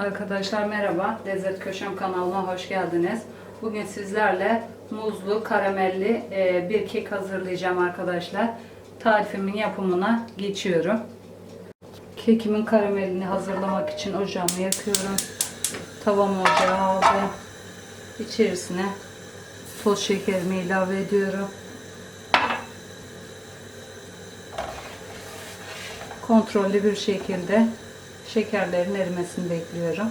Arkadaşlar merhaba. Lezzet Köşem kanalına hoş geldiniz. Bugün sizlerle muzlu, karamelli e, bir kek hazırlayacağım arkadaşlar. Tarifimin yapımına geçiyorum. Kekimin karamelini hazırlamak için ocağımı yakıyorum. Tavamı ocağa aldım. İçerisine toz şekerimi ilave ediyorum. Kontrollü bir şekilde şekerlerin erimesini bekliyorum.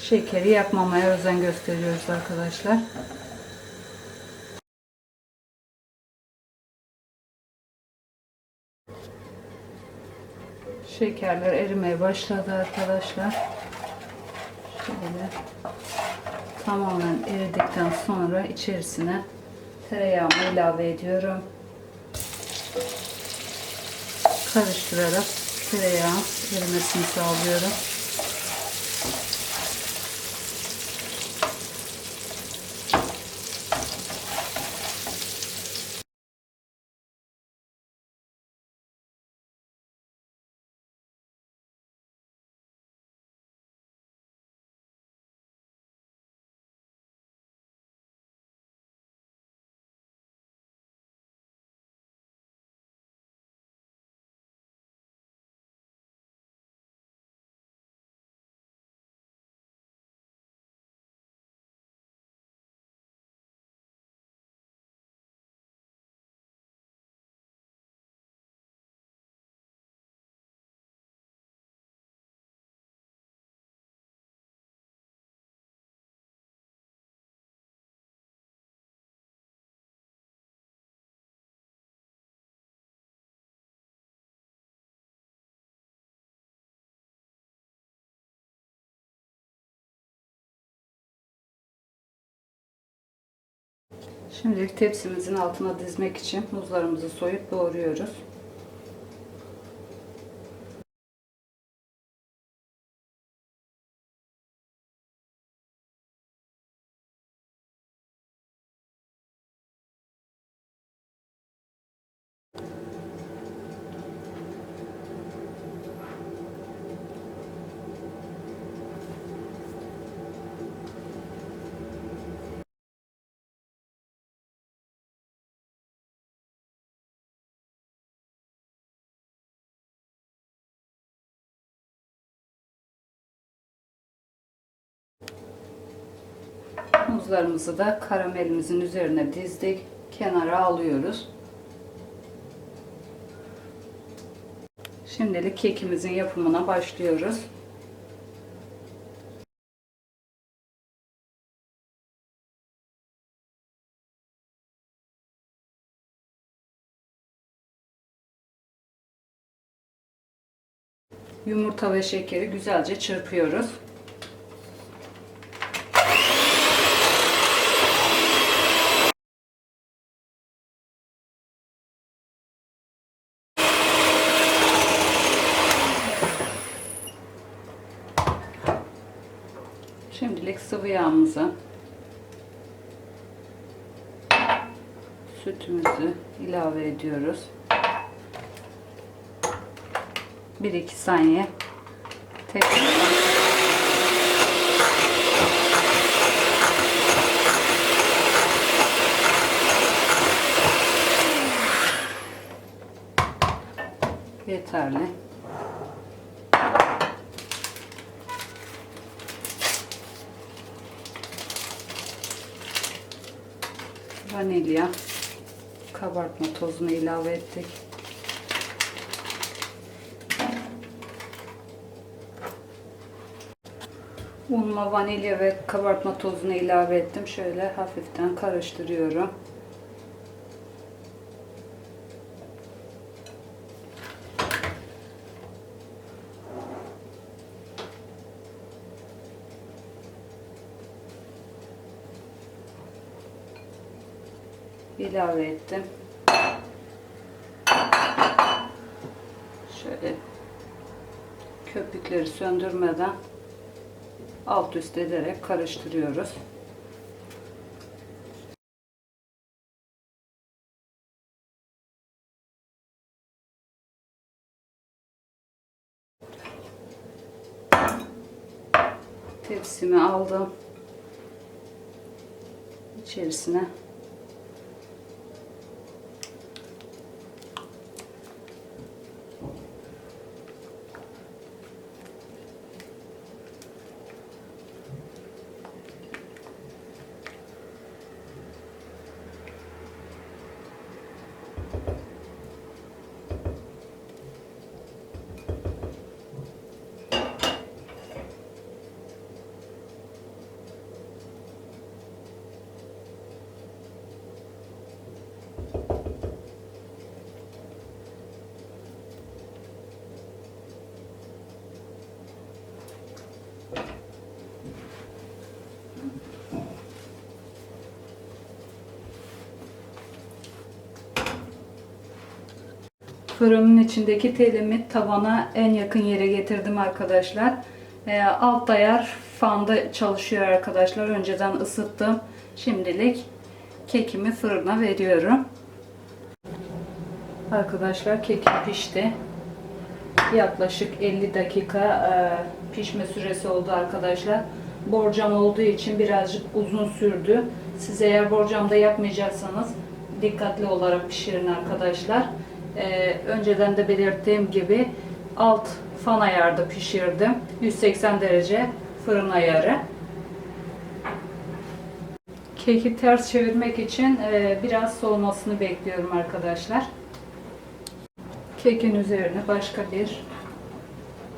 Şekeri yakmamaya özen gösteriyoruz arkadaşlar. Şekerler erimeye başladı arkadaşlar. Şöyle tamamen eridikten sonra içerisine tereyağımı ilave ediyorum. Karıştırarak tereyağın erimesini sağlıyorum. Şimdilik tepsimizin altına dizmek için muzlarımızı soyup doğruyoruz. Muzlarımızı da karamelimizin üzerine dizdik. Kenara alıyoruz. Şimdilik kekimizin yapımına başlıyoruz. Yumurta ve şekeri güzelce çırpıyoruz. Şimdilik sıvı yağımızı sütümüzü ilave ediyoruz. 1-2 saniye tekrar yeterli. Vanilya kabartma tozunu ilave ettik. Unla vanilya ve kabartma tozunu ilave ettim. Şöyle hafiften karıştırıyorum. İlave ettim. Şöyle köpükleri söndürmeden alt üst ederek karıştırıyoruz. Tepsimi aldım. İçerisine Fırının içindeki telimi tavana en yakın yere getirdim arkadaşlar. Ee, alt ayar fanda çalışıyor arkadaşlar. Önceden ısıttım. Şimdilik kekimi fırına veriyorum. Arkadaşlar kekim pişti. Yaklaşık 50 dakika e, pişme süresi oldu arkadaşlar. Borcam olduğu için birazcık uzun sürdü. Siz eğer borcamda yapmayacaksanız dikkatli olarak pişirin arkadaşlar. E, önceden de belirttiğim gibi alt fan ayarda pişirdim. 180 derece fırın ayarı. Keki ters çevirmek için e, biraz soğumasını bekliyorum arkadaşlar. Kekin üzerine başka bir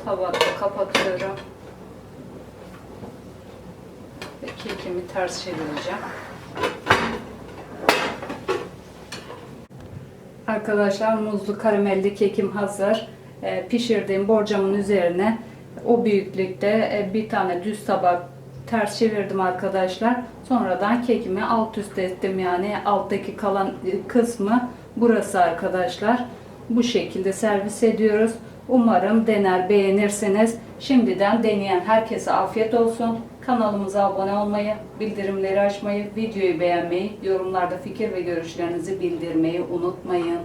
tabakla kapatıyorum. Ve kekimi ters çevireceğim. Arkadaşlar muzlu karamelli kekim hazır. Ee, pişirdiğim borcamın üzerine o büyüklükte e, bir tane düz tabak ters çevirdim arkadaşlar. Sonradan kekimi alt üst ettim yani alttaki kalan e, kısmı burası arkadaşlar. Bu şekilde servis ediyoruz. Umarım dener beğenirsiniz. Şimdiden deneyen herkese afiyet olsun. Kanalımıza abone olmayı, bildirimleri açmayı, videoyu beğenmeyi, yorumlarda fikir ve görüşlerinizi bildirmeyi unutmayın.